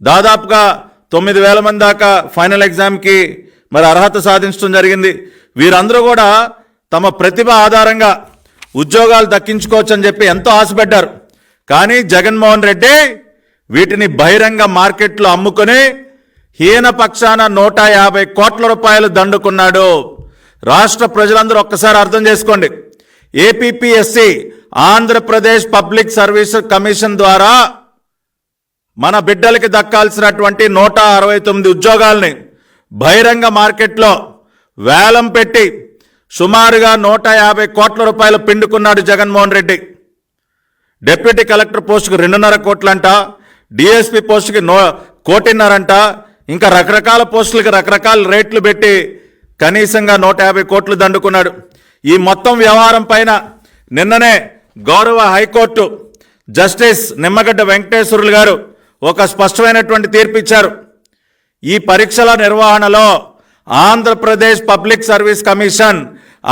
దాదాపుగా తొమ్మిది వేల మంది దాకా ఫైనల్ ఎగ్జామ్కి మరి అర్హత సాధించడం జరిగింది. వీరందరూ కూడా తమ ప్రతిభ ఆధారంగా ఉద్యోగాలు దక్కించుకోవచ్చని చెప్పి ఎంతో ఆశపడ్డారు. కానీ జగన్మోహన్ రెడ్డి వీటిని బహిరంగ మార్కెట్లో అమ్ముకొని హీన పక్షాన నూట యాభై కోట్ల రూపాయలు దండుకున్నాడు. రాష్ట్ర ప్రజలందరూ ఒక్కసారి అర్థం చేసుకోండి. APPSC Andhra Pradesh public service commission ద్వారా మన బిడ్డలకి దక్కాల్సినటువంటి నూట అరవై తొమ్మిది ఉద్యోగాల్ని బహిరంగ మార్కెట్లో వేలం పెట్టి సుమారుగా నూట యాభై కోట్ల రూపాయలు పిండుకున్నాడు జగన్మోహన్ రెడ్డి. డిప్యూటీ కలెక్టర్ పోస్టుకు రెండున్నర కోట్లంట డిఎస్పి పోస్టుకి నో కోటిన్నరంట ఇంకా రకరకాల పోస్టులకి రకరకాల రేట్లు పెట్టి కనీసంగా నూట యాభై కోట్లు దండుకున్నాడు. ఈ మొత్తం వ్యవహారం పైన నిన్ననే గౌరవ హైకోర్టు జస్టిస్ నిమ్మగడ్డ వెంకటేశ్వరులు గారు ఒక స్పష్టమైనటువంటి తీర్పు ఇచ్చారు ఈ పరీక్షల నిర్వహణలో ఆంధ్రప్రదేశ్ పబ్లిక్ సర్వీస్ కమిషన్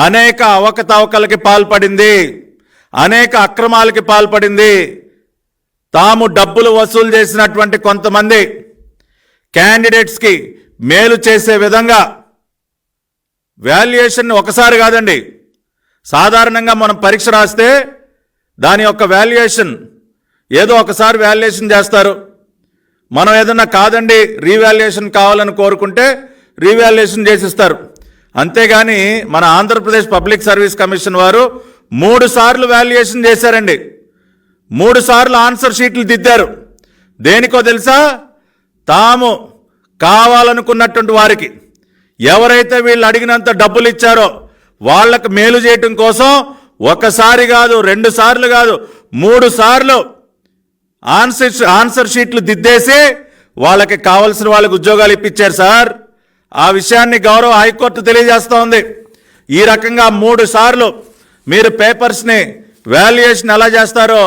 అనేక అవకతవకలకి పాల్పడింది. అనేక అక్రమాలకి పాల్పడింది. తాము డబ్బులు వసూలు చేసినటువంటి కొంతమంది క్యాండిడేట్స్కి మేలు చేసే విధంగా వాల్యుయేషన్ ఒకసారి కాదండి. సాధారణంగా మనం పరీక్ష రాస్తే దాని యొక్క వాల్యుయేషన్ ఏదో ఒకసారి వాల్యుయేషన్ చేస్తారు. మనం ఏదన్నా కాదండి రీవాల్యుయేషన్ కావాలని కోరుకుంటే రీవాల్యుయేషన్ చేసిస్తారు. అంతేగాని మన ఆంధ్రప్రదేశ్ పబ్లిక్ సర్వీస్ కమిషన్ వారు మూడు సార్లు వాల్యుయేషన్ చేశారండి. మూడు సార్లు ఆన్సర్ షీట్లు దిద్దారు. దేనికో తెలుసా? తాము కావాలనుకున్నటువంటి వారికి ఎవరైతే వీళ్ళు అడిగినంత డబ్బులు ఇచ్చారో వాళ్ళకు మేలు చేయటం కోసం ఒకసారి కాదు రెండు సార్లు కాదు మూడు సార్లు ఆన్సర్ ఆన్సర్ షీట్లు దిద్దేసి వాళ్ళకి కావలసిన వాళ్ళకి ఉద్యోగాలు ఇప్పించారు సార్. ఆ విషయాన్ని గౌరవ హైకోర్టు తెలియజేస్తూ ఉంది. ఈ రకంగా మూడు సార్లు మీరు పేపర్స్ని వాల్యుయేషన్ ఎలా చేస్తారో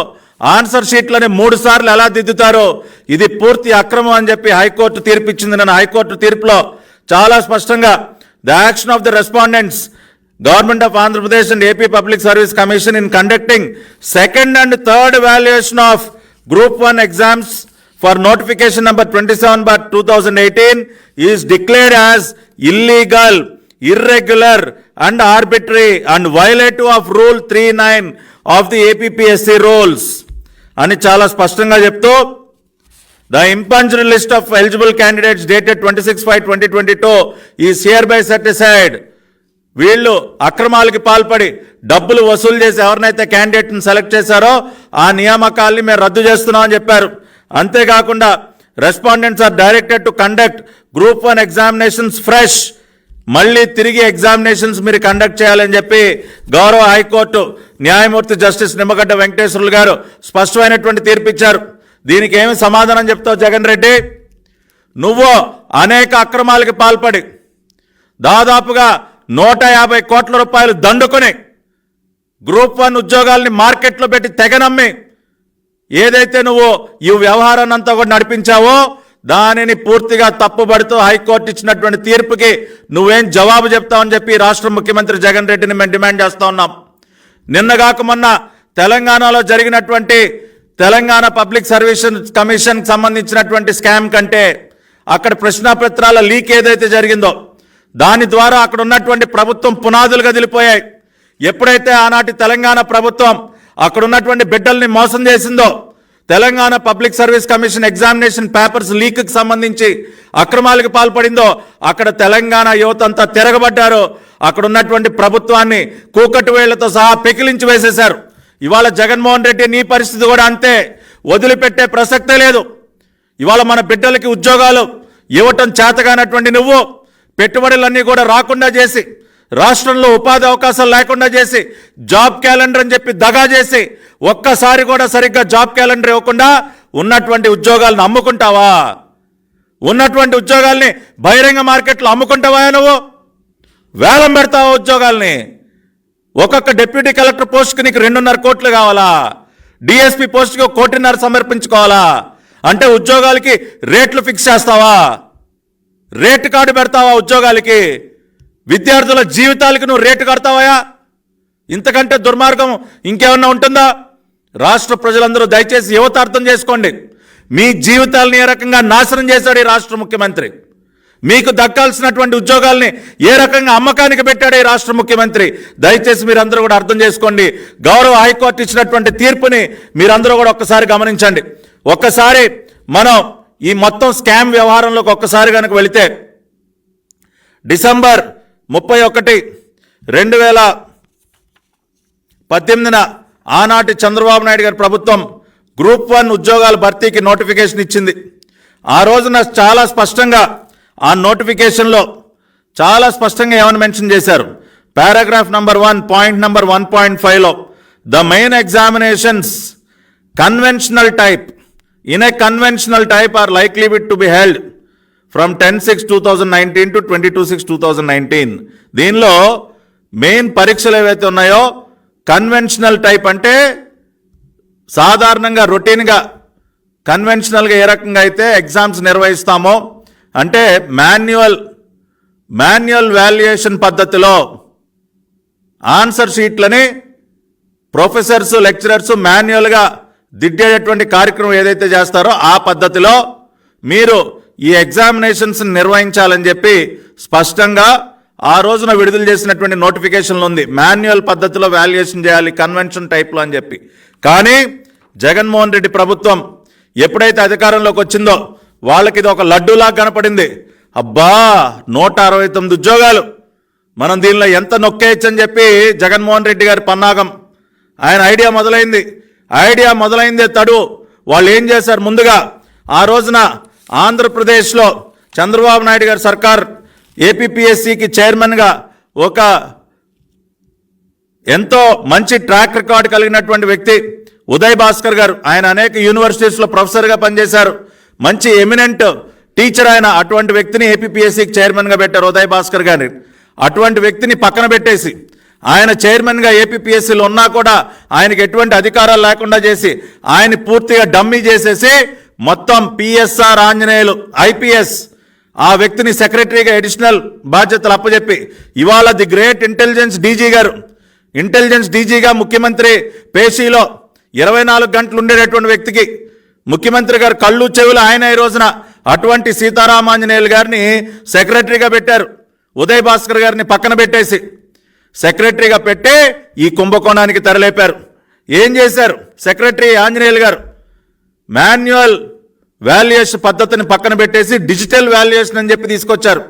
ఆన్సర్ షీట్లని మూడు సార్లు ఎలా దిద్దుతారో ఇది పూర్తి అక్రమం అని చెప్పి హైకోర్టు తీర్పిచ్చింది. నన్ను హైకోర్టు తీర్పులో చాలా స్పష్టంగా the action of the respondents government of Andhra Pradesh and AP public service commission in conducting second and third valuation of group one exams for notification number twenty seven but two thousand eighteen is declared as illegal irregular and arbitrary and violative of rule three nine of the APSC rules అని చాలా స్పష్టంగా చెప్తూ the impugned list of eligible candidates dated twenty six five twenty twenty two ఈ సియర్ by set aside వీళ్ళు అక్రమాలకి పాల్పడి డబ్బులు వసూలు చేసి ఎవరినైతే క్యాండిడేట్ని సెలెక్ట్ చేశారో ఆ నియామకాల్ని మేము రద్దు చేస్తున్నామని చెప్పారు. అంతేకాకుండా respondents are directed to conduct group one examinations fresh మళ్ళీ తిరిగి ఎగ్జామినేషన్స్ మీరు కండక్ట్ చేయాలని చెప్పి గౌరవ హైకోర్టు న్యాయమూర్తి జస్టిస్ నిమ్మగడ్డ వెంకటేశ్వరులు గారు స్పష్టమైనటువంటి తీర్పు ఇచ్చారు దీనికి ఏమి సమాధానం చెప్తావు జగన్ రెడ్డి? నువ్వు అనేక అక్రమాలకి పాల్పడి దాదాపుగా నూట యాభై కోట్ల రూపాయలు దండుకొని గ్రూప్ వన్ ఉద్యోగాల్ని మార్కెట్లో పెట్టి తెగనమ్మి ఏదైతే నువ్వు ఈ వ్యవహారాన్ని అంతా కూడా నడిపించావో దానిని పూర్తిగా తప్పుబడుతూ హైకోర్టు ఇచ్చినటువంటి తీర్పుకి నువ్వేం జవాబు చెప్తావని చెప్పి రాష్ట్ర ముఖ్యమంత్రి జగన్ రెడ్డిని మేము డిమాండ్ చేస్తా ఉన్నాం. నిన్నగాక మొన్న తెలంగాణలో జరిగినటువంటి తెలంగాణ పబ్లిక్ సర్వీస్ కమిషన్ సంబంధించినటువంటి స్కామ్ కంటే అక్కడ ప్రశ్నాపత్రాల లీక్ ఏదైతే జరిగిందో దాని ద్వారా అక్కడ ఉన్నటువంటి ప్రభుత్వం పునాదులు కదిలిపోయాయి. ఎప్పుడైతే ఆనాటి తెలంగాణ ప్రభుత్వం అక్కడ ఉన్నటువంటి బిడ్డల్ని మోసం చేసిందో Telangana public service commission examination papers లీక్కి సంబంధించి అక్రమాలకు పాల్పడిందో అక్కడ తెలంగాణ యువత అంతా తిరగబడ్డారు. అక్కడ ఉన్నటువంటి ప్రభుత్వాన్ని కూకటి వేళ్ళతో సహా పెకిలించి వేసేశారు. ఇవాళ జగన్మోహన్ రెడ్డి నీ పరిస్థితి కూడా అంతే. వదిలిపెట్టే ప్రసక్తే లేదు. ఇవాళ మన బిడ్డలకి ఉద్యోగాలు ఇవ్వటం చేతగానటువంటి నువ్వు. పెట్టుబడులన్నీ కూడా రాకుండా చేసి రాష్ట్రంలో ఉపాధి అవకాశాలు లేకుండా చేసి జాబ్ క్యాలెండర్ అని చెప్పి దగా చేసి ఒక్కసారి కూడా సరిగ్గా జాబ్ క్యాలెండర్ ఇవ్వకుండా ఉన్నటువంటి ఉద్యోగాలను అమ్ముకుంటావా? ఉన్నటువంటి ఉద్యోగాల్ని బహిరంగ మార్కెట్లో అమ్ముకుంటావా నువ్వు? వేలం పెడతావా ఉద్యోగాల్ని? ఒక్కొక్క డిప్యూటీ కలెక్టర్ పోస్ట్కి నీకు రెండున్నర కోట్లు కావాలా? డిఎస్పి పోస్ట్కి కోటిన్నర సమర్పించుకోవాలా? అంటే ఉద్యోగాలకి రేట్లు ఫిక్స్ చేస్తావా? రేటు కార్డు పెడతావా ఉద్యోగాలకి? విద్యార్థుల జీవితాలకి నువ్వు రేటు కడతావాయా? ఇంతకంటే దుర్మార్గం ఇంకేమన్నా ఉంటుందా? రాష్ట్ర ప్రజలందరూ దయచేసి యువత అర్థం చేసుకోండి. మీ జీవితాలను ఏ రకంగా నాశనం చేశాడు ఈ రాష్ట్ర ముఖ్యమంత్రి? మీకు దక్కాల్సినటువంటి ఉద్యోగాల్ని ఏ రకంగా అమ్మకానికి పెట్టాడు ఈ రాష్ట్ర ముఖ్యమంత్రి? దయచేసి మీరందరూ కూడా అర్థం చేసుకోండి. గౌరవ హైకోర్టు ఇచ్చినటువంటి తీర్పుని మీరందరూ కూడా ఒక్కసారి గమనించండి. ఒక్కసారి మనం ఈ మొత్తం స్కామ్ వ్యవహారంలోకి ఒక్కసారి కనుక వెళితే డిసెంబర్ ముప్పై ఒకటి రెండు వేల పద్దెనిమిదిన ఆనాటి చంద్రబాబు నాయుడు గారి ప్రభుత్వం గ్రూప్ వన్ ఉద్యోగాల భర్తీకి నోటిఫికేషన్ ఇచ్చింది. ఆ రోజున చాలా స్పష్టంగా ఆ నోటిఫికేషన్లో చాలా స్పష్టంగా ఏమని మెన్షన్ చేశారు? Paragraph number one point number one point ఫైవ్లో the main examinations conventional type in a conventional type are likely wit to be held from ten six two thousand nineteen to twenty two six two thousand nineteen దీనిలో main పరీక్షలు ఏవైతే ఉన్నాయో conventional type అంటే సాధారణంగా రొటీన్గా కన్వెన్షనల్గా ఏ రకంగా అయితే exams నిర్వహిస్తామో అంటే మాన్యువల్ మాన్యువల్ వాల్యుయేషన్ పద్ధతిలో ఆన్సర్ షీట్లని ప్రొఫెసర్స్ లెక్చరర్స్ మాన్యువల్గా దిద్దేటటువంటి కార్యక్రమం ఏదైతే చేస్తారో ఆ పద్ధతిలో మీరు ఈ ఎగ్జామినేషన్స్ నిర్వహించాలని చెప్పి స్పష్టంగా ఆ రోజున విడుదల చేసినటువంటి నోటిఫికేషన్లు ఉంది. మాన్యువల్ పద్ధతిలో వాల్యుయేషన్ చేయాలి కన్వెన్షన్ టైప్లో అని చెప్పి. కానీ జగన్మోహన్ రెడ్డి ప్రభుత్వం ఎప్పుడైతే అధికారంలోకి వచ్చిందో వాళ్ళకి ఇది ఒక లడ్డూలా కనపడింది. అబ్బా నూట అరవై తొమ్మిది ఉద్యోగాలు. మనం దీనిలో ఎంత నొక్కేయచ్చని చెప్పి జగన్మోహన్ రెడ్డి గారి పన్నాగం. ఆయన ఐడియా మొదలైంది. ఐడియా మొదలైందే తడు. వాళ్ళు ఏం చేశారు ముందుగా? ఆ రోజున ఆంధ్రప్రదేశ్లో చంద్రబాబు నాయుడు గారి సర్కార్ ఏపీఎస్సికి చైర్మన్గా ఒక ఎంతో మంచి ట్రాక్ రికార్డు కలిగినటువంటి వ్యక్తి ఉదయ్ భాస్కర్ గారు. ఆయన అనేక యూనివర్సిటీస్లో ప్రొఫెసర్గా పనిచేశారు. మంచి ఎమినెంట్ టీచర్ ఆయన. అటువంటి వ్యక్తిని ఏపీఎస్సికి చైర్మన్గా పెట్టారు ఉదయ్ భాస్కర్ గారిని. అటువంటి వ్యక్తిని పక్కన పెట్టేసి ఆయన చైర్మన్గా ఏపీపీఎస్సీలో ఉన్నా కూడా ఆయనకి ఎటువంటి అధికారాలు లేకుండా చేసి ఆయన పూర్తిగా డమ్మీ చేసేసి మొత్తం పిఎస్ఆర్ ఆంజనేయులు ఐపీఎస్ ఆ వ్యక్తిని సెక్రటరీగా అడిషనల్ బాధ్యతలు అప్పజెప్పి ఇవాళ ది గ్రేట్ ఇంటెలిజెన్స్ డీజీ గారు ఇంటెలిజెన్స్ డీజీగా ముఖ్యమంత్రి పేషీలో ఇరవై నాలుగు గంటలు ఉండేటటువంటి వ్యక్తికి ముఖ్యమంత్రి గారు కళ్ళు చెవులు ఆయన ఈ రోజున అటువంటి సీతారామాంజనేయులు గారిని సెక్రటరీగా పెట్టారు. ఉదయ్ భాస్కర్ గారిని పక్కన పెట్టేసి సెక్రటరీగా పెట్టే ఈ కుంభకోణానికి తెరలేపారు. ఏం చేశారు? సెక్రటరీ ఆంజనేయులు గారు మాన్యువల్ వాల్యుయేషన్ పద్ధతిని పక్కన పెట్టేసి డిజిటల్ వాల్యుయేషన్ అని చెప్పి తీసుకొచ్చారు.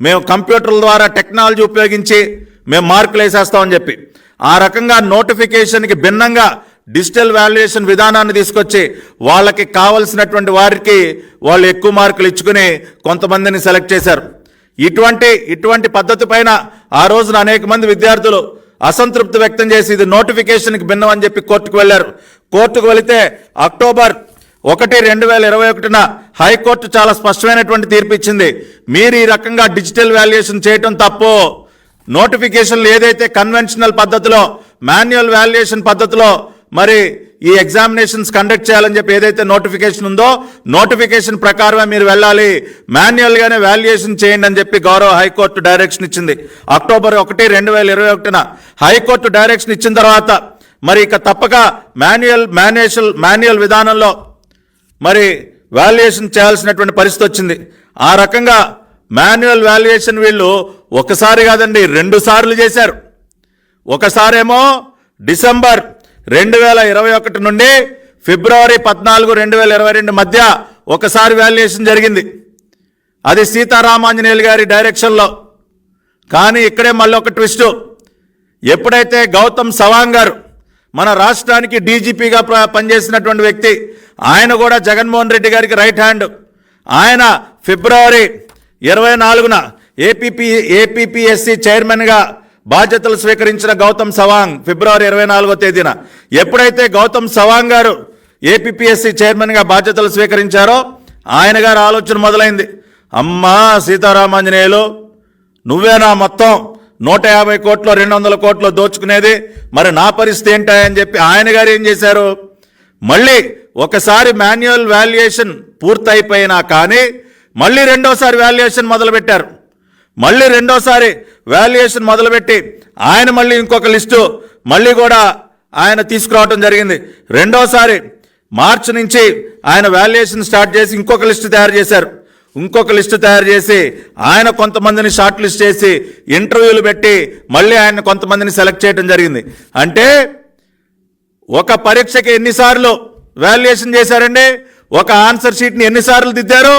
మేము కంప్యూటర్ల ద్వారా టెక్నాలజీ ఉపయోగించి మేము మార్కులు వేసేస్తామని చెప్పి. ఆ రకంగా నోటిఫికేషన్కి భిన్నంగా డిజిటల్ వాల్యుయేషన్ విధానాన్ని తీసుకొచ్చి వాళ్ళకి కావలసినటువంటి వారికి వాళ్ళు ఎక్కువ మార్కులు ఇచ్చుకుని కొంతమందిని సెలెక్ట్ చేశారు. ఇటువంటి ఇటువంటి పద్ధతి పైన ఆ రోజున అనేక మంది విద్యార్థులు అసంతృప్తి వ్యక్తం చేసి ఇది నోటిఫికేషన్కి భిన్నం అని చెప్పి కోర్టుకు వెళ్ళారు. కోర్టుకు వెళితే అక్టోబర్ ఒకటి రెండు వేల ఇరవై ఒకటిన హైకోర్టు చాలా స్పష్టమైనటువంటి తీర్పు ఇచ్చింది. మీరు ఈ రకంగా డిజిటల్ వాల్యుయేషన్ చేయటం తప్పు? నోటిఫికేషన్లు ఏదైతే కన్వెన్షనల్ పద్ధతిలో మాన్యువల్ వాల్యుయేషన్ పద్ధతిలో మరి ఈ ఎగ్జామినేషన్స్ కండక్ట్ చేయాలని చెప్పి ఏదైతే నోటిఫికేషన్ ఉందో నోటిఫికేషన్ ప్రకారమే మీరు వెళ్ళాలి. మాన్యువల్గానే వాల్యుయేషన్ చేయండి అని చెప్పి గౌరవ హైకోర్టు డైరెక్షన్ ఇచ్చింది. అక్టోబర్ ఒకటి రెండు వేల ఇరవై ఒకటిన హైకోర్టు డైరెక్షన్ ఇచ్చిన తర్వాత మరి ఇక తప్పక మాన్యువల్ మాన్యుషల్ మాన్యువల్ విధానంలో మరి వాల్యుయేషన్ చేయాల్సినటువంటి పరిస్థితి వచ్చింది. ఆ రకంగా మాన్యువల్ వాల్యుయేషన్ వీళ్ళు ఒకసారి కాదండి రెండు సార్లు చేశారు. ఒకసారేమో డిసెంబర్ రెండు వేల ఇరవై ఒకటి నుండి ఫిబ్రవరి పద్నాలుగు రెండు వేల ఇరవై రెండు మధ్య ఒకసారి వాల్యుయేషన్ జరిగింది. అది సీతారామాంజనేయులు గారి డైరెక్షన్లో. కానీ ఇక్కడే మళ్ళీ ఒక ట్విస్టు. ఎప్పుడైతే గౌతమ్ సవాంగ్ గారు మన రాష్ట్రానికి డీజీపీగా పనిచేసినటువంటి వ్యక్తి ఆయన కూడా జగన్మోహన్ రెడ్డి గారికి రైట్ హ్యాండ్. ఆయన ఫిబ్రవరి ఇరవై నాలుగున ఏపీపీ ఏపీపీఎస్సి చైర్మన్గా బాధ్యతలు స్వీకరించిన గౌతమ్ సవాంగ్ ఫిబ్రవరి ఇరవై నాలుగో తేదీన. ఎప్పుడైతే గౌతమ్ సవాంగ్ గారు ఏపీఎస్సి చైర్మన్గా బాధ్యతలు స్వీకరించారో ఆయన గారు ఆలోచన మొదలైంది. అమ్మా సీతారామాంజనేయులు నువ్వేనా మొత్తం. నూట యాభై కోట్లు రెండు వందల కోట్లు దోచుకునేది. మరి నా పరిస్థితి ఏంటని చెప్పి ఆయన గారు ఏం చేశారు? మళ్ళీ ఒకసారి మాన్యువల్ వాల్యుయేషన్ పూర్తయిపోయినా కానీ మళ్ళీ రెండోసారి వాల్యుయేషన్ మొదలుపెట్టారు. మళ్ళీ రెండోసారి వాల్యుయేషన్ మొదలుపెట్టి ఆయన మళ్ళీ ఇంకొక లిస్టు మళ్ళీ కూడా ఆయన తీసుకురావటం జరిగింది. రెండోసారి మార్చి నుంచి ఆయన వాల్యుయేషన్ స్టార్ట్ చేసి ఇంకొక లిస్టు తయారు చేశారు. ఇంకొక లిస్టు తయారు చేసి ఆయన కొంతమందిని షార్ట్ లిస్ట్ చేసి ఇంటర్వ్యూలు పెట్టి మళ్ళీ ఆయన కొంతమందిని సెలెక్ట్ చేయడం జరిగింది. అంటే ఒక పరీక్షకి ఎన్నిసార్లు వాల్యుయేషన్ చేశారండి? ఒక ఆన్సర్ షీట్ని ఎన్నిసార్లు దిద్దారు?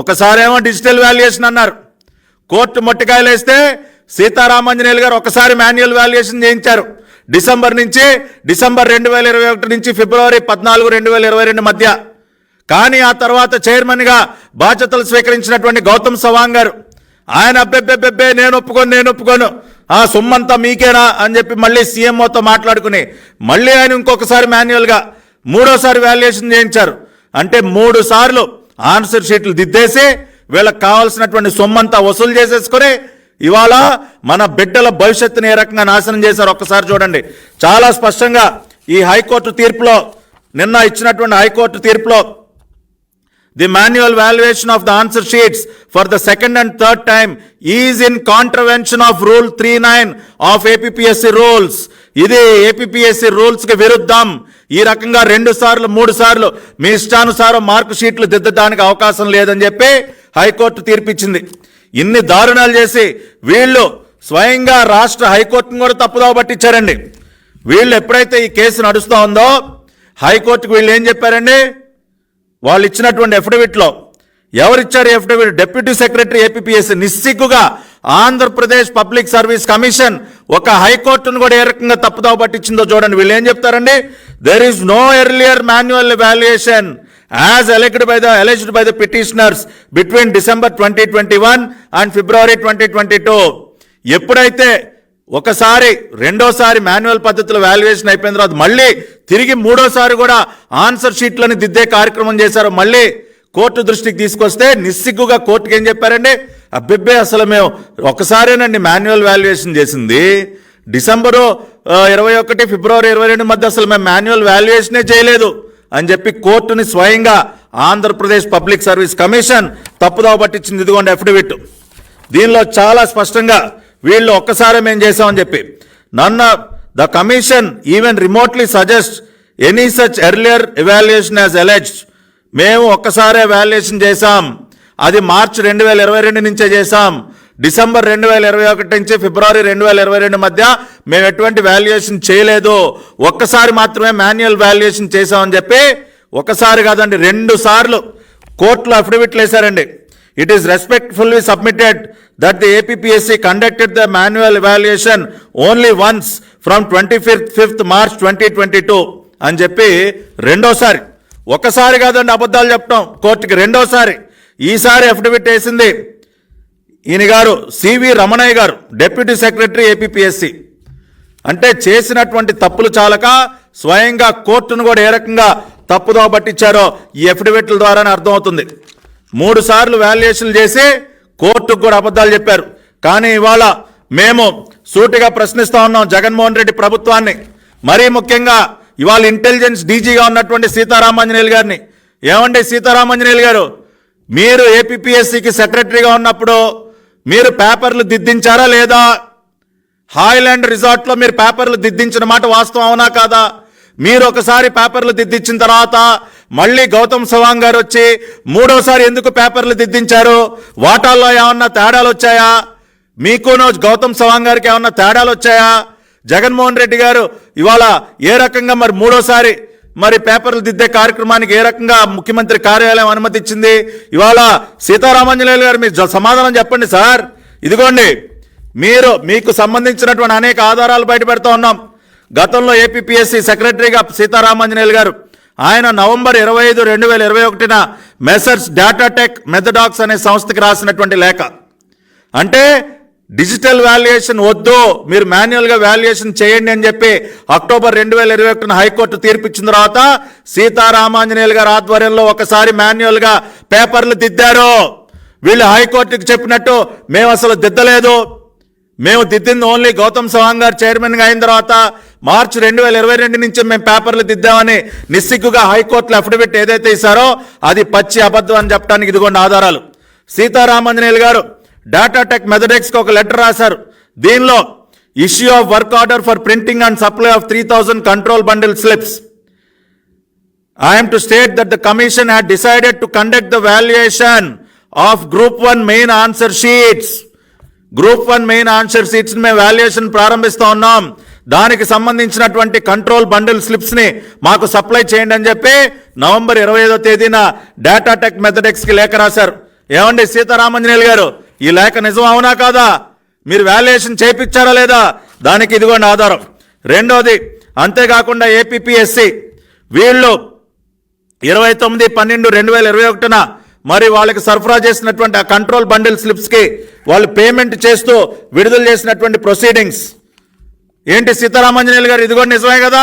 ఒకసారేమో డిజిటల్ వాల్యుయేషన్ అన్నారు. కోర్టు మొట్టకాయలేస్తే సీతారామాంజనేయులు గారు ఒకసారి మాన్యువల్ వాల్యుయేషన్ చేయించారు. డిసెంబర్ నుంచి డిసెంబర్ రెండు వేల ఇరవై ఒకటి నుంచి ఫిబ్రవరి పద్నాలుగు రెండు వేల ఇరవై రెండు మధ్య. కానీ ఆ తర్వాత చైర్మన్గా బాధ్యతలు స్వీకరించినటువంటి గౌతమ్ సవాంగ్ గారు ఆయన అబ్బెబ్బెబ్బెబ్బే నేను ఒప్పుకోను నేను ఒప్పుకోను ఆ సొమ్మంతా మీకేనా అని చెప్పి మళ్ళీ సీఎంఓతో మాట్లాడుకుని మళ్ళీ ఆయన ఇంకొకసారి మాన్యువల్గా మూడోసారి వాల్యుయేషన్ చేయించారు. అంటే మూడు సార్లు ఆన్సర్ షీట్లు దిద్దేసి వీళ్ళకి కావాల్సినటువంటి సొమ్మంతా వసూలు చేసేసుకొని ఇవాళ మన బిడ్డల భవిష్యత్తుని ఏ రకంగా నాశనం చేశారు ఒక్కసారి చూడండి. చాలా స్పష్టంగా ఈ హైకోర్టు తీర్పులో నిన్న ఇచ్చినటువంటి హైకోర్టు తీర్పులో the manual valuation of the answer sheets for the second and third time is in contravention of rule three nine of APSC rules ఇది ఏపీఎస్సి రూల్స్కి విరుద్ధం. ఈ రకంగా రెండు సార్లు మూడు సార్లు మీ ఇష్టానుసారం మార్కు షీట్లు దిద్దడానికి అవకాశం లేదని చెప్పి హైకోర్టు తీర్పిచ్చింది. ఇన్ని దారుణాలు చేసి వీళ్ళు స్వయంగా రాష్ట్ర హైకోర్టును కూడా తప్పుదావ పట్టించారండి. వీళ్ళు ఎప్పుడైతే ఈ కేసు నడుస్తూ ఉందో హైకోర్టుకు వీళ్ళు ఏం చెప్పారండి? వాళ్ళు ఇచ్చినటువంటి అఫిడవిట్లో ఎవరిచ్చారు అఫిడవిట్ డెప్యూటీ సెక్రటరీ ఏపీఎస్ నిస్సిగ్గుగా ఆంధ్రప్రదేశ్ పబ్లిక్ సర్వీస్ కమిషన్ ఒక హైకోర్టును కూడా ఏ రకంగా తప్పుదావ పట్టించిందో చూడండి. వీళ్ళు ఏం చెప్తారండి? There is no earlier manual valuation as alleged by the alleged by the petitioners between December twenty twenty one and February twenty twenty two ఎప్పుడైతే ఒకసారి రెండోసారి మాన్యువల్ పద్ధతిలో వాల్యుయేషన్ అయిపోయిన తర్వాత మళ్ళీ తిరిగి మూడోసారి కూడా ఆన్సర్ షీట్లను దిద్దే కార్యక్రమం చేశారు మళ్ళీ కోర్టు దృష్టికి తీసుకొస్తే నిస్సిగ్గుగా కోర్టుకి ఏం చెప్పారండి? అబ్బిబ్బే అసలు మేము ఒకసారేనండి మాన్యువల్ వాల్యుయేషన్ చేసింది. డిసెంబరు ఇరవై ఒకటి ఫిబ్రవరి ఇరవై రెండు మధ్య అసలు మేము మాన్యువల్ వాల్యుయేషనే చేయలేదు అని చెప్పి కోర్టుని స్వయంగా ఆంధ్రప్రదేశ్ పబ్లిక్ సర్వీస్ కమిషన్ తప్పుదోవ పట్టించింది. ఇదిగోండి అఫిడవిట్ దీనిలో చాలా స్పష్టంగా వీళ్ళు ఒక్కసారి మేము చేసామని చెప్పి. నన్న the commission even remotely suggest any such earlier evaluation as alleged మేము ఒక్కసారే వాల్యుయేషన్ చేశాం. అది మార్చ్ రెండు వేల ఇరవై రెండు నుంచే చేశాం. డిసెంబర్ రెండు వేల ఇరవై ఒకటి నుంచి ఫిబ్రవరి రెండు వేల ఇరవై రెండు మధ్య మేము ఎటువంటి వాల్యుయేషన్ చేయలేదు. ఒక్కసారి మాత్రమే మాన్యువల్ వాల్యుయేషన్ చేశామని చెప్పి ఒకసారి కాదండి రెండు సార్లు కోర్టులో అఫిడవిట్లు వేశారండి. It is respectfully submitted that the APSC conducted the manual evaluation only once from twenty fifth fifth March twenty twenty two అని చెప్పి రెండోసారి ఒకసారి కాదండి అబద్ధాలు చెప్పడం కోర్టుకి రెండోసారి ఈసారి అఫిడవిట్ వేసింది ఈయన గారు సివి రమణయ్య గారు డిప్యూటీ సెక్రటరీ ఏపీఎస్సి అంటే చేసినటువంటి తప్పులు చాలక స్వయంగా కోర్టును కూడా ఏ రకంగా తప్పుదో పట్టించారో ఈ అఫిడవిట్ల ద్వారానే అర్థమవుతుంది. మూడు సార్లు వాల్యుయేషన్లు చేసి కోర్టుకు కూడా అబద్ధాలు చెప్పారు. కానీ ఇవాళ మేము సూటిగా ప్రశ్నిస్తూ ఉన్నాం జగన్మోహన్ రెడ్డి ప్రభుత్వాన్ని. మరీ ముఖ్యంగా ఇవాళ ఇంటెలిజెన్స్ డీజీగా ఉన్నటువంటి సీతారామాంజనేయులు గారిని. ఏమండి సీతారామాంజనేయులు గారు? మీరు ఏపీఎస్సికి సెక్రటరీగా ఉన్నప్పుడు మీరు పేపర్లు దిద్దించారా లేదా? హాయ్లాండ్ రిసార్ట్లో మీరు పేపర్లు దిద్దించిన మాట వాస్తవం అవునా కాదా? మీరు ఒకసారి పేపర్లు దిద్దించిన తర్వాత మళ్ళీ గౌతమ్ సవాంగ్ గారు వచ్చి మూడోసారి ఎందుకు పేపర్లు దిద్దించారు? వాటాల్లో ఏమన్నా తేడాలు వచ్చాయా? మీకునో గౌతమ్ సవాంగ్ గారికి ఏమన్నా తేడాలు వచ్చాయా? జగన్మోహన్ రెడ్డి గారు ఇవాళ ఏ రకంగా మరి మూడోసారి మరి పేపర్లు దిద్దే కార్యక్రమానికి ఏ రకంగా ముఖ్యమంత్రి కార్యాలయం అనుమతిచ్చింది? ఇవాళ సీతారామాంజనేయులు గారు మీరు సమాధానం చెప్పండి సార్. ఇదిగోండి మీరు మీకు సంబంధించినటువంటి అనేక ఆధారాలు బయటపెడుతూ ఉన్నాం. గతంలో ఏపీపీఎస్సీ సెక్రటరీగా సీతారామాంజనేయులు గారు ఆయన నవంబర్ ఇరవై ఐదు రెండు వేల ఇరవై ఒకటిన మెసర్స్ డేటాటెక్ మెథడాక్స్ అనే సంస్థకి రాసినటువంటి లేఖ. అంటే డిజిటల్ వాల్యుయేషన్ వద్దు. మీరు మాన్యువల్గా వాల్యుయేషన్ చేయండి అని చెప్పి అక్టోబర్ రెండు వేల ఇరవై ఒకటిన హైకోర్టు తీర్పిచ్చిన తర్వాత సీతారామాంజనేయులు గారి ఆధ్వర్యంలో ఒకసారి మాన్యువల్గా పేపర్లు దిద్దారు. వీళ్ళు హైకోర్టుకి చెప్పినట్టు మేము అసలు దిద్దలేదు. మేము దిద్దింది ఓన్లీ గౌతమ్ సవాంగ్ గారు చైర్మన్గా అయిన తర్వాత మార్చి రెండు వేల ఇరవై రెండు నుంచి మేము పేపర్లు దిద్దామని నిస్సిగ్గుగా హైకోర్టులో అఫిడవిట్ ఏదైతే ఇస్తారో అది పచ్చి అబద్ధం అని చెప్పడానికి ఇదిగోండి ఆధారాలు. సీతారామాంజనేయులు గారు డాటా టెక్ మెథడెక్స్కి ఒక లెటర్ రాశారు. దీనిలో issue of work order for printing and supply of three thousand control bundle slips I'm to state that the commission had decided to conduct the valuation of group one main answer sheets group one main answer sheets మేము valuation ప్రారంభిస్తూ ఉన్నాం. దానికి సంబంధించినటువంటి control bundle స్లిప్స్ని మాకు supply చేయండి అని చెప్పి November ఇరవై ఐదో తేదీన డేటా టెక్ మెథడెక్స్ లేఖ రాశారు. ఏమండి సీతారామంజనేయులు గారు? ఈ లేఖ నిజం అవునా కాదా? మీరు వాల్యుయేషన్ చేయించారా లేదా? దానికి ఇదిగోండి ఆధారం. రెండోది అంతేకాకుండా ఏపీపీఎస్సి వీళ్ళు ఇరవై తొమ్మిది పన్నెండు రెండు వేల ఇరవై ఒకటిన మరి వాళ్ళకి సరఫరా చేసినటువంటి ఆ కంట్రోల్ బండిల్ స్లిప్స్కి వాళ్ళు పేమెంట్ చేస్తూ విడుదల చేసినటువంటి ప్రొసీడింగ్స్ ఏంటి సీతారామంజనేయులు గారు ఇది కూడా నిజమే కదా?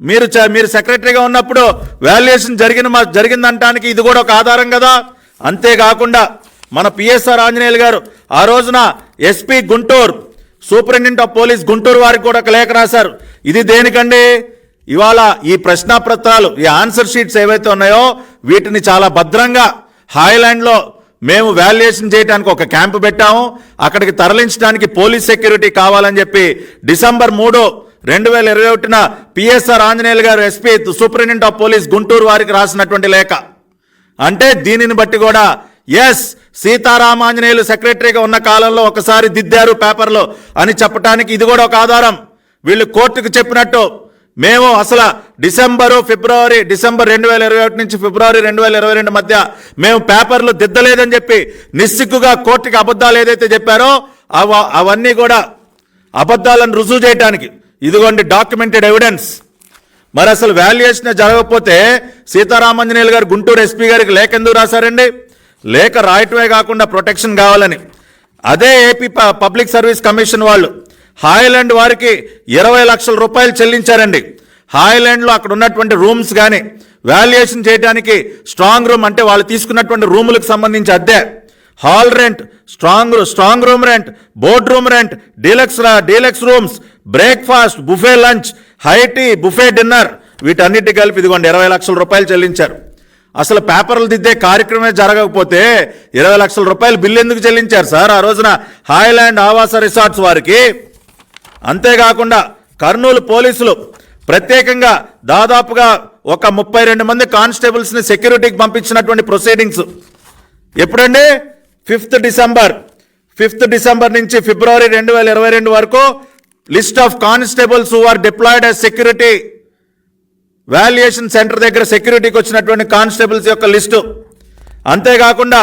మీరు చ- మీరు సెక్రటరీగా ఉన్నప్పుడు వాల్యుయేషన్ జరిగిన మా- జరిగిందంటానికి ఇది కూడా ఒక ఆధారం కదా? అంతేకాకుండా మన పిఎస్ఆర్ ఆంజనేయులు గారు. ఆ రోజున SP Guntur superintendent of police Guntur వారికి కూడా ఒక లేఖ రాశారు. ఇది దేనికండి? ఇవాళ ఈ ప్రశ్నాపత్రాలు ఈ ఆన్సర్ షీట్స్ ఏవైతే ఉన్నాయో వీటిని చాలా భద్రంగా హాయ్లాండ్లో మేము వాల్యుయేషన్ చేయడానికి ఒక క్యాంపు పెట్టాము. అక్కడికి తరలించడానికి పోలీస్ సెక్యూరిటీ కావాలని చెప్పి డిసెంబర్ మూడు రెండు వేల ఇరవై ఒకటిన పిఎస్ఆర్ ఆంజనేయులు గారు SP superintendent of police Guntur వారికి రాసినటువంటి లేఖ. అంటే దీనిని బట్టి కూడా ఎస్ సీతారామాంజనేయులు సెక్రటరీగా ఉన్న కాలంలో ఒకసారి దిద్దారు పేపర్లో అని చెప్పడానికి ఇది కూడా ఒక ఆధారం. వీళ్ళు కోర్టుకు చెప్పినట్టు మేము అసలు డిసెంబరు ఫిబ్రవరి డిసెంబర్ రెండు వేల ఇరవై ఒకటి నుంచి ఫిబ్రవరి రెండు వేల ఇరవై రెండు మధ్య మేము పేపర్లు దిద్దలేదని చెప్పి నిస్సిగ్గుగా కోర్టుకి అబద్ధాలు ఏదైతే చెప్పారో అవ అవన్నీ కూడా అబద్ధాలను రుజువు చేయడానికి ఇదిగోండి డాక్యుమెంటెడ్ ఎవిడెన్స్. మరి అసలు వాల్యుయేషన్ జరగకపోతే సీతారామంజనేయులు గారు గుంటూరు ఎస్పీ గారికి లేఖ ఎందుకు రాశారండి? లేఖ రాయటమే కాకుండా ప్రొటెక్షన్ కావాలని. అదే ఏపీ ప- పబ్లిక్ సర్వీస్ కమిషన్ వాళ్ళు హాయ్లాండ్ వారికి ఇరవై లక్షల రూపాయలు చెల్లించారండి. హాయ్లాండ్లో అక్కడ ఉన్నటువంటి రూమ్స్ కానీ వాల్యుయేషన్ చేయడానికి స్ట్రాంగ్ రూమ్ అంటే వాళ్ళు తీసుకున్నటువంటి రూములకు సంబంధించి అద్దె. Hall rent strong strong room rent board room rent deluxe deluxe rooms breakfast buffet lunch high tea buffet dinner వీటన్నిటి కలిపి ఇదిగోండి ఇరవై లక్షల రూపాయలు చెల్లించారు. అసలు పేపర్లు దిద్దే కార్యక్రమమే జరగకపోతే ఇరవై లక్షల రూపాయలు బిల్లు ఎందుకు చెల్లించారు సార్? ఆ రోజున హాయ్లాండ్ ఆవాస రిసార్ట్స్ వారికి. అంతేకాకుండా కర్నూలు పోలీసులు ప్రత్యేకంగా దాదాపుగా ఒక ముప్పై రెండు మంది కానిస్టేబుల్స్ని సెక్యూరిటీకి పంపించినటువంటి ప్రొసీడింగ్స్. ఎప్పుడండి? Fifth December. ఫిఫ్త్ డిసెంబర్ నుంచి ఫిబ్రవరి రెండు వేల ఇరవై రెండు వరకు list of constables who are deployed as security valuation centre దగ్గర సెక్యూరిటీకి వచ్చినటువంటి కానిస్టేబుల్స్ యొక్క లిస్టు. అంతేకాకుండా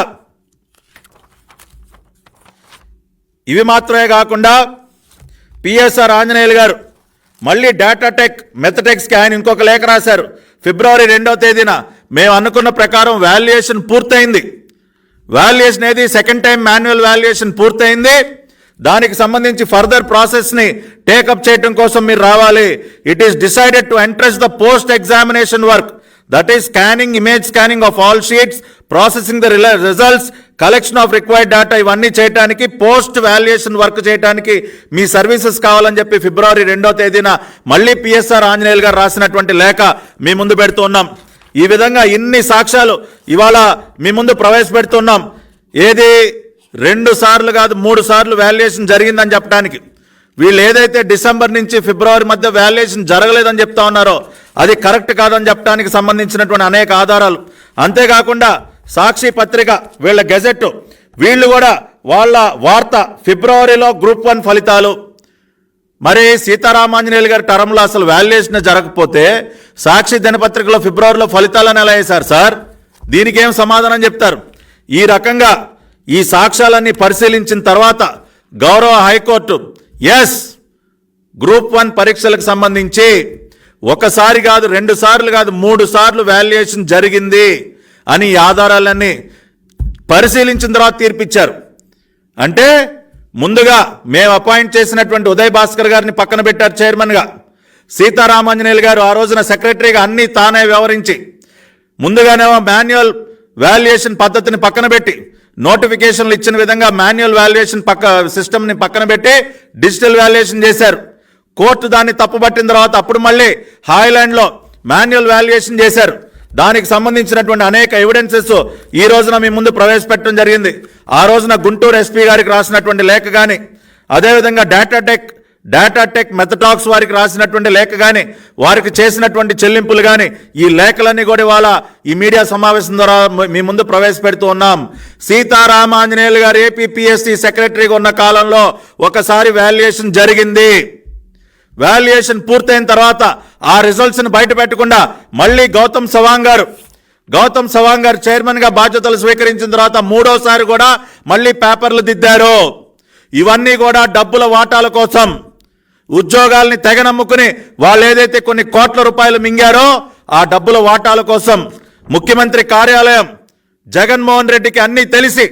ఇవి మాత్రమే కాకుండా పిఎస్ఆర్ ఆంజనేయులు గారు మళ్ళీ డేటాటెక్ మెథటెక్స్కి ఆయన ఇంకొక లేఖ రాశారు. ఫిబ్రవరి రెండవ తేదీన మేము అనుకున్న ప్రకారం వాల్యుయేషన్ పూర్తయింది. వాల్యుయేషన్ ఏది? సెకండ్ టైం మాన్యువల్ వాల్యుయేషన్ పూర్తయింది. దానికి సంబంధించి ఫర్దర్ ప్రాసెస్ని టేకప్ చేయడం కోసం మీరు రావాలి. It is decided to entrust the post examination work that is scanning image scanning of all sheets processing the results collection of required data ఇవన్నీ చేయడానికి పోస్ట్ వాల్యుయేషన్ వర్క్ చేయడానికి మీ సర్వీసెస్ కావాలని చెప్పి ఫిబ్రవరి రెండో తేదీన మళ్ళీ పిఎస్ఆర్ ఆంజనేయులు గారు రాసినటువంటి లేఖ మీ ముందు పెడుతున్నాం ఈ విధంగా ఇన్ని సాక్ష్యాలు ఇవాళ మీ ముందు ప్రవేశపెడుతున్నాం ఏది రెండు సార్లు కాదు మూడు సార్లు వాల్యుయేషన్ జరిగిందని చెప్పడానికి. వీళ్ళు ఏదైతే డిసెంబర్ నుంచి ఫిబ్రవరి మధ్య వాల్యుయేషన్ జరగలేదని చెప్తా ఉన్నారో అది కరెక్ట్ కాదని చెప్పడానికి సంబంధించినటువంటి అనేక ఆధారాలు. అంతేకాకుండా సాక్షి పత్రిక వీళ్ళ గెజెట్ వీళ్ళు కూడా వాళ్ళ వార్త ఫిబ్రవరిలో గ్రూప్ వన్ ఫలితాలు. మరి సీతారామాంజనేయులు గారి టర్మ్లో అసలు వాల్యుయేషన్ జరగకపోతే సాక్షి దినపత్రికలో ఫిబ్రవరిలో ఫలితాలను ఎలా వేశారు సార్? దీనికి ఏం సమాధానం చెప్తారు? ఈ రకంగా ఈ సాక్ష్యాలన్నీ పరిశీలించిన తర్వాత గౌరవ హైకోర్టు ఎస్ గ్రూప్ వన్ పరీక్షలకు సంబంధించి ఒకసారి కాదు రెండు సార్లు కాదు మూడు సార్లు వాల్యుయేషన్ జరిగింది అని ఆధారాలన్నీ పరిశీలించిన తర్వాత తీర్పిచ్చారు. అంటే ముందుగా మేము అపాయింట్ చేసినటువంటి ఉదయ్ భాస్కర్ గారిని పక్కన పెట్టారు చైర్మన్గా సీతారామాంజనేయులు గారు ఆ రోజున సెక్రటరీగా అన్ని తానే వ్యవహరించి ముందుగానేమో మాన్యువల్ వాల్యుయేషన్ పద్ధతిని పక్కన పెట్టి నోటిఫికేషన్లు ఇచ్చిన విధంగా మాన్యువల్ వాల్యుయేషన్ పక్క సిస్టమ్ని పక్కన పెట్టి డిజిటల్ వాల్యుయేషన్ చేశారు. కోర్టు దాన్ని తప్పుపట్టిన తర్వాత అప్పుడు మళ్ళీ హాయ్లాండ్లో మాన్యువల్ వాల్యుయేషన్ చేశారు. దానికి సంబంధించినటువంటి అనేక ఎవిడెన్సెస్ ఈ రోజున మీ ముందు ప్రవేశపెట్టడం జరిగింది. ఆ రోజున గుంటూరు ఎస్పీ గారికి రాసినటువంటి లేఖ కానీ అదేవిధంగా డేటాటెక్ డేటా టెక్ మెథడాక్స్ వారికి రాసినటువంటి లేఖ కానీ వారికి చేసినటువంటి చెల్లింపులు కానీ ఈ లేఖలన్నీ కూడా ఇవాళ ఈ మీడియా సమావేశం ద్వారా మీ ముందు ప్రవేశపెడుతూ ఉన్నాం. సీతారామాంజనేయులు గారు ఏపీపీఎస్సీ సెక్రటరీగా ఉన్న కాలంలో ఒకసారి వాల్యుయేషన్ జరిగింది. వాల్యుయేషన్ పూర్తయిన తర్వాత ఆ రిజల్ట్స్ని బయట పెట్టకుండా మళ్ళీ గౌతమ్ సవాంగ్ గారు గౌతమ్ సవాంగ్ గారు చైర్మన్గా బాధ్యతలు స్వీకరించిన తర్వాత మూడోసారి కూడా మళ్ళీ పేపర్లు దిద్దారు. ఇవన్నీ కూడా డబ్బుల వాటాల కోసం. ఉద్యోగాల్ని తెగ నమ్ముకుని వాళ్ళు ఏదైతే కొన్ని కోట్ల రూపాయలు మింగారో ఆ డబ్బుల వాటాల కోసం ముఖ్యమంత్రి కార్యాలయం జగన్మోహన్ రెడ్డికి అన్నీ తెలిసి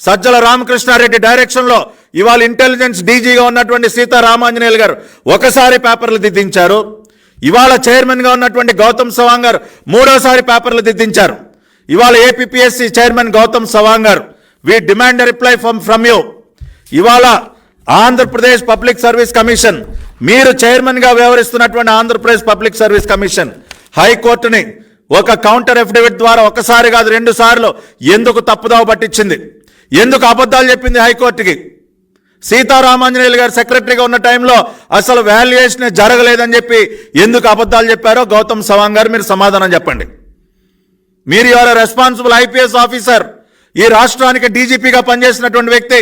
సజ్జల రామకృష్ణారెడ్డి డైరెక్షన్లో ఇవాళ ఇంటెలిజెన్స్ డీజీగా ఉన్నటువంటి సీతారామాంజనేయులు గారు ఒకసారి పేపర్లు దిద్దించారు. ఇవాళ చైర్మన్గా ఉన్నటువంటి గౌతమ్ సవాంగ్ గారు మూడోసారి పేపర్లు దిద్దించారు. ఇవాళ ఏపీపీఎస్సీ చైర్మన్ గౌతమ్ సవాంగ్ గారు we demand reply from from you ఇవాళ ఆంధ్రప్రదేశ్ పబ్లిక్ సర్వీస్ కమిషన్ మీరు చైర్మన్గా వ్యవహరిస్తున్నటువంటి ఆంధ్రప్రదేశ్ పబ్లిక్ సర్వీస్ కమిషన్ హైకోర్టుని ఒక కౌంటర్ ఎఫిడవిట్ ద్వారా ఒకసారి కాదు రెండు సార్లు ఎందుకు తప్పుదావ పట్టించింది? ఎందుకు అబద్ధాలు చెప్పింది హైకోర్టుకి సీతారామాంజనేయులు గారు సెక్రటరీగా ఉన్న టైంలో అసలు వాల్యుయేషన్ జరగలేదని చెప్పి ఎందుకు అబద్ధాలు చెప్పారో గౌతమ్ సవాంగ్ గారు మీరు సమాధానం చెప్పండి. మీరు ఎవరో రెస్పాన్సిబుల్ ఐపీఎస్ ఆఫీసర్ ఈ రాష్ట్రానికి డీజీపీగా పనిచేసినటువంటి వ్యక్తి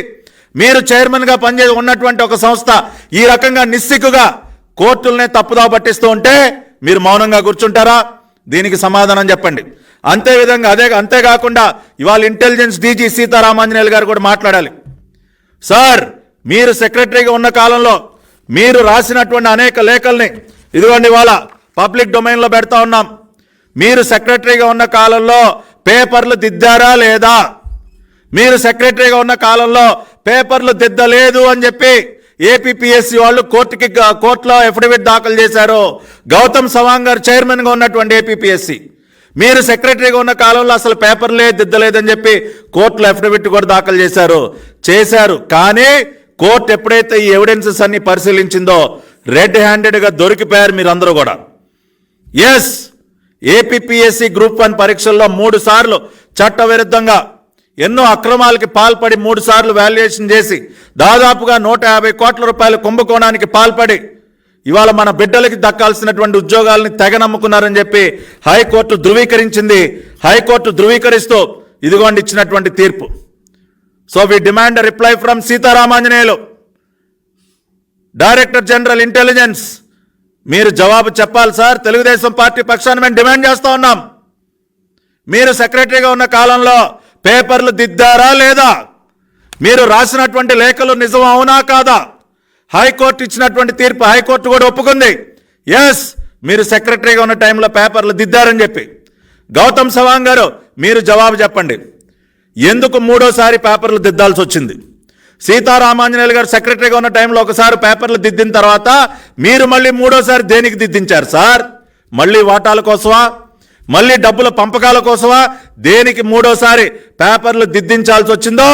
మీరు చైర్మన్గా పనిచే ఉన్నటువంటి ఒక సంస్థ ఈ రకంగా నిస్సిగ్గుగా కోర్టులనే తప్పుదా పట్టిస్తూ ఉంటే మీరు మౌనంగా కూర్చుంటారా? దీనికి సమాధానం చెప్పండి. అంతే విధంగా అదే అంతేకాకుండా ఇవాళ ఇంటెలిజెన్స్ డీజీ సీతారామాంజనేయులు గారు కూడా మాట్లాడాలి. సార్ మీరు సెక్రటరీగా ఉన్న కాలంలో మీరు రాసినటువంటి అనేక లేఖల్ని ఇదిగోండి ఇవాళ పబ్లిక్ డొమైన్లో పెడతా ఉన్నాం. మీరు సెక్రటరీగా ఉన్న కాలంలో పేపర్లు దిద్దారా లేదా? మీరు సెక్రటరీగా ఉన్న కాలంలో పేపర్లు దిద్దలేదు అని చెప్పి ఏపీపీఎస్సీ వాళ్ళు కోర్టుకి కోర్టులో అఫిడవిట్ దాఖలు చేశారు. గౌతమ్ సవాంగ్ గారు చైర్మన్గా ఉన్నటువంటి ఏపీపీఎస్సీ. మీరు సెక్రటరీగా ఉన్న కాలంలో అసలు పేపర్లే దిద్దలేదని చెప్పి కోర్టులో అఫిడవిట్ కూడా దాఖలు చేశారు. చేశారు. కానీ కోర్టు ఎప్పుడైతే ఈ ఎవిడెన్సెస్ అన్ని పరిశీలించిందో రెడ్ హ్యాండెడ్గా దొరికిపోయారు మీరందరూ కూడా. ఎస్ ఏపీపీఎస్సీ గ్రూప్ వన్ పరీక్షల్లో మూడు సార్లు చట్టవిరుద్ధంగా ఎన్నో అక్రమాలకి పాల్పడి మూడు సార్లు వాల్యుయేషన్ చేసి దాదాపుగా నూట యాభై కోట్ల రూపాయల కుంభకోణానికి పాల్పడి ఇవాళ మన బిడ్డలకి దక్కాల్సినటువంటి ఉద్యోగాలని తెగ నమ్ముకున్నారని చెప్పి హైకోర్టు ధృవీకరించింది. హైకోర్టు ధృవీకరిస్తూ ఇదిగోండి ఇచ్చినటువంటి తీర్పు. So we demand reply from Sitaramanjaneyulu. Director general intelligence మీరు జవాబు చెప్పాలి సార్. తెలుగుదేశం పార్టీ పక్షాన్ని మేము డిమాండ్ చేస్తూ ఉన్నాం. మీరు సెక్రటరీగా ఉన్న కాలంలో పేపర్లు దిద్దారా లేదా? మీరు రాసినటువంటి లేఖలు నిజం అవునా కాదా? హైకోర్టు ఇచ్చినటువంటి తీర్పు హైకోర్టు కూడా ఒప్పుకుంది. ఎస్ మీరు సెక్రటరీగా ఉన్న టైంలో పేపర్లు దిద్దారని చెప్పి. గౌతమ్ సవాంగ్ గారు మీరు జవాబు చెప్పండి. ఎందుకు మూడోసారి పేపర్లు దిద్దాల్సి వచ్చింది? సీతారామాంజనేయులు గారు సెక్రటరీగా ఉన్న టైంలో ఒకసారి పేపర్లు దిద్దిన తర్వాత మీరు మళ్ళీ మూడోసారి దేనికి దిద్దించారు సార్? మళ్ళీ వాటాల కోసమా? మళ్ళీ డబ్బుల పంపకాల కోసమా? దేనికి మూడోసారి పేపర్లు దిద్దించాల్సి వచ్చిందో?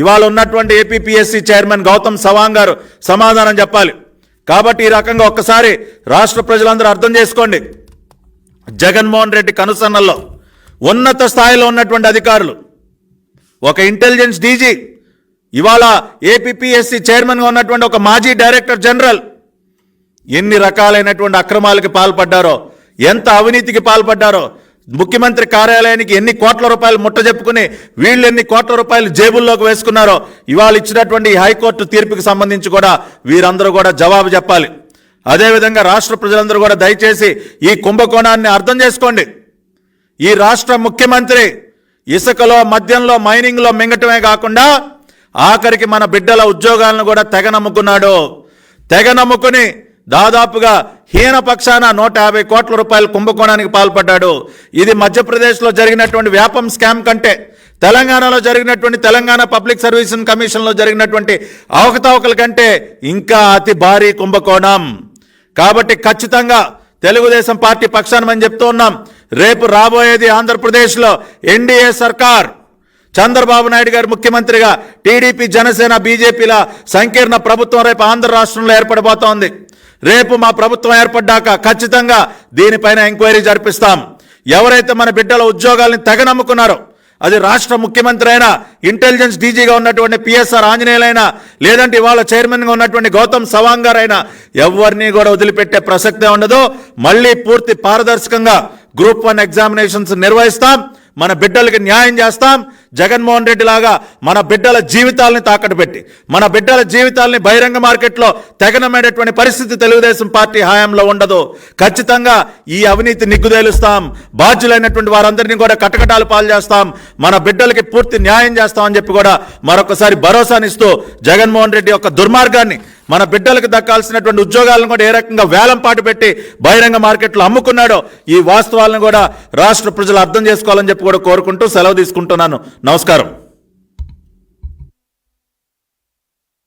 ఇవాళ ఉన్నటువంటి ఏపీపీఎస్సీ చైర్మన్ గౌతమ్ సవాంగ్ గారు సమాధానం చెప్పాలి. కాబట్టి ఈ రకంగా ఒక్కసారి రాష్ట్ర ప్రజలందరూ అర్థం చేసుకోండి. జగన్మోహన్ రెడ్డి కనుసన్నల్లో ఉన్నత స్థాయిలో ఉన్నటువంటి అధికారులు ఒక ఇంటెలిజెన్స్ డీజీ ఇవాళ ఏపీపీఎస్సీ చైర్మన్గా ఉన్నటువంటి ఒక మాజీ డైరెక్టర్ జనరల్ ఎన్ని రకాలైనటువంటి అక్రమాలకి పాల్పడ్డారో ఎంత అవినీతికి పాల్పడ్డారో ముఖ్యమంత్రి కార్యాలయానికి ఎన్ని కోట్ల రూపాయలు ముట్ట చెప్పుకుని వీళ్ళు ఎన్ని కోట్ల రూపాయలు జేబుల్లోకి వేసుకున్నారో ఇవాళ ఇచ్చినటువంటి హైకోర్టు తీర్పుకి సంబంధించి కూడా వీరందరూ కూడా జవాబు చెప్పాలి. అదేవిధంగా రాష్ట్ర ప్రజలందరూ కూడా దయచేసి ఈ కుంభకోణాన్ని అర్థం చేసుకోండి. ఈ రాష్ట్ర ముఖ్యమంత్రి ఇసుకలో మద్యంలో మైనింగ్లో మింగటమే కాకుండా ఆఖరికి మన బిడ్డల ఉద్యోగాలను కూడా తెగ నమ్ముకున్నాడు. తెగ నమ్ముకుని దాదాపుగా హీన పక్షాన నూట యాభై కోట్ల రూపాయల కుంభకోణానికి పాల్పడ్డాడు. ఇది మధ్యప్రదేశ్లో జరిగినటువంటి వ్యాపం స్కామ్ కంటే తెలంగాణలో జరిగినటువంటి తెలంగాణ పబ్లిక్ సర్వీస్ కమిషన్లో జరిగినటువంటి అవకతవకల కంటే ఇంకా అతి భారీ కుంభకోణం. కాబట్టి ఖచ్చితంగా తెలుగుదేశం పార్టీ పక్షాన మనం చెప్తూ ఉన్నాం రేపు రాబోయేది ఆంధ్రప్రదేశ్లో ఎన్డీఏ సర్కార్. చంద్రబాబు నాయుడు గారు ముఖ్యమంత్రిగా టీడీపీ జనసేన బీజేపీల సంకీర్ణ ప్రభుత్వం రేపు ఆంధ్ర రాష్ట్రంలో ఏర్పడబోతోంది. రేపు మా ప్రభుత్వం ఏర్పడ్డాక ఖచ్చితంగా దీనిపైన ఎంక్వైరీ జరిపిస్తాం. ఎవరైతే మన బిడ్డల ఉద్యోగాల్ని తెగ నమ్ముకున్నారో అది రాష్ట్ర ముఖ్యమంత్రి అయినా ఇంటెలిజెన్స్ డీజీగా ఉన్నటువంటి పిఎస్ఆర్ ఆంజనేయులైనా లేదంటే ఇవాళ చైర్మన్గా ఉన్నటువంటి గౌతమ్ సవాంగ్ గారైనా ఎవరిని కూడా వదిలిపెట్టే ప్రసక్తే ఉండదు. మళ్ళీ పూర్తి పారదర్శకంగా గ్రూప్ వన్ ఎగ్జామినేషన్స్ నిర్వహిస్తాం. మన బిడ్డలకి న్యాయం చేస్తాం. జగన్మోహన్ రెడ్డి లాగా మన బిడ్డల జీవితాలని తాకట్టు పెట్టి మన బిడ్డల జీవితాలని బహిరంగ మార్కెట్లో తెగనమేటటువంటి పరిస్థితి తెలుగుదేశం పార్టీ హయాంలో ఉండదు. ఖచ్చితంగా ఈ అవినీతి నిగ్గుదేలుస్తాం. బాధ్యులైనటువంటి వారందరినీ కూడా కటకటాలు పాలు చేస్తాం మన బిడ్డలకి పూర్తి న్యాయం చేస్తామని చెప్పి కూడా మరొకసారి భరోసానిస్తూ జగన్మోహన్ రెడ్డి యొక్క దుర్మార్గాన్ని మన బిడ్డలకు దక్కాల్సినటువంటి ఉద్యోగాలను కూడా ఏ రకంగా వేలం పాటు పెట్టి బహిరంగ మార్కెట్లో అమ్ముకున్నాడో ఈ వాస్తవాలను కూడా రాష్ట్ర ప్రజలు అర్థం చేసుకోవాలని చెప్పి కూడా కోరుకుంటూ సెలవు తీసుకుంటున్నాను. నమస్కారం.